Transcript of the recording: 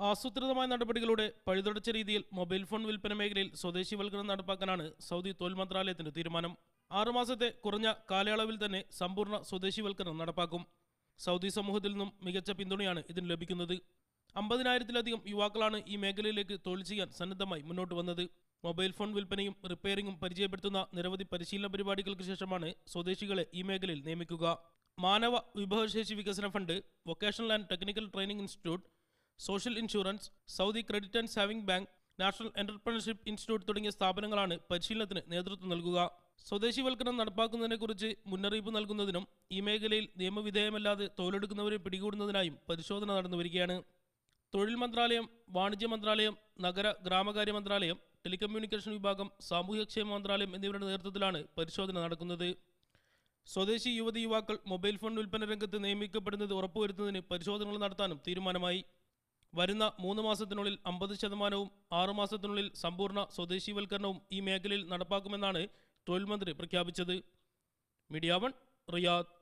ആസൂത്രിതമായ നടപടികളുടെ പഴുതടച്ച രീതിയിൽ മൊബൈൽ ഫോൺ വിൽപ്പന മേഖലയിൽ സ്വദേശിവൽക്കരണം നടപ്പാക്കാനാണ് സൗദി തൊഴിൽ മന്ത്രാലയത്തിന്റെ തീരുമാനം. ആറുമാസത്തെ കുറഞ്ഞ കാലയളവിൽ തന്നെ സമ്പൂർണ സ്വദേശിവൽക്കരണം നടപ്പാക്കും. സൗദി സമൂഹത്തിൽ നിന്നും മികച്ച പിന്തുണയാണ് ഇതിന് ലഭിക്കുന്നത്. അമ്പതിനായിരത്തിലധികം യുവാക്കളാണ് ഈ മേഖലയിലേക്ക് തൊഴിൽ ചെയ്യാൻ സന്നദ്ധമായി മുന്നോട്ട് വന്നത്. മൊബൈൽ ഫോൺ വിൽപ്പനയും റിപ്പയറിംഗും പരിചയപ്പെടുത്തുന്ന നിരവധി പരിശീലന പരിപാടികൾക്ക് ശേഷമാണ് സ്വദേശികളെ ഈ മേഖലയിൽ നിയമിക്കുക. മാനവ വിഭവശേഷി വികസന fund vocational and technical training institute social insurance Saudi credit and saving bank national entrepreneurship institute തുടങ്ങിയ സ്ഥാപനങ്ങളാണ് പരിശീലനത്തിന് നേതൃത്വം നൽകുക. സ്വദേശിവൽക്കരണം നടപ്പാക്കുന്നതിനെക്കുറിച്ച് മുന്നറിയിപ്പ് നൽകുന്നതിനും ഈ മേഖലയിൽ നിയമവിധേയമല്ലാതെ തൊഴിലെടുക്കുന്നവരെ പിടികൂടുന്നതിനായും പരിശോധന നടന്നുവരികയാണ് തൊഴിൽ മന്ത്രാലയം വാണിജ്യ മന്ത്രാലയം നഗര ഗ്രാമകാര്യ മന്ത്രാലയം ടെലികമ്മ്യൂണിക്കേഷൻ വിഭാഗം സാമൂഹ്യക്ഷേമ മന്ത്രാലയം എന്നിവരുടെ നേതൃത്വത്തിലാണ് പരിശോധന നടക്കുന്നത്. സ്വദേശി യുവതി യുവാക്കൾ മൊബൈൽ ഫോൺ വിൽപ്പന രംഗത്ത് നിയമിക്കപ്പെടുന്നത് ഉറപ്പുവരുത്തുന്നതിന് പരിശോധനകൾ നടത്താനും തീരുമാനമായി. വരുന്ന മൂന്ന് മാസത്തിനുള്ളിൽ അമ്പത് ശതമാനവും ആറു മാസത്തിനുള്ളിൽ സമ്പൂർണ സ്വദേശീവൽക്കരണവും ഈ മേഖലയിൽ നടപ്പാക്കുമെന്നാണ് തൊഴിൽ മന്ത്രി പ്രഖ്യാപിച്ചത്. Media one Riyadh.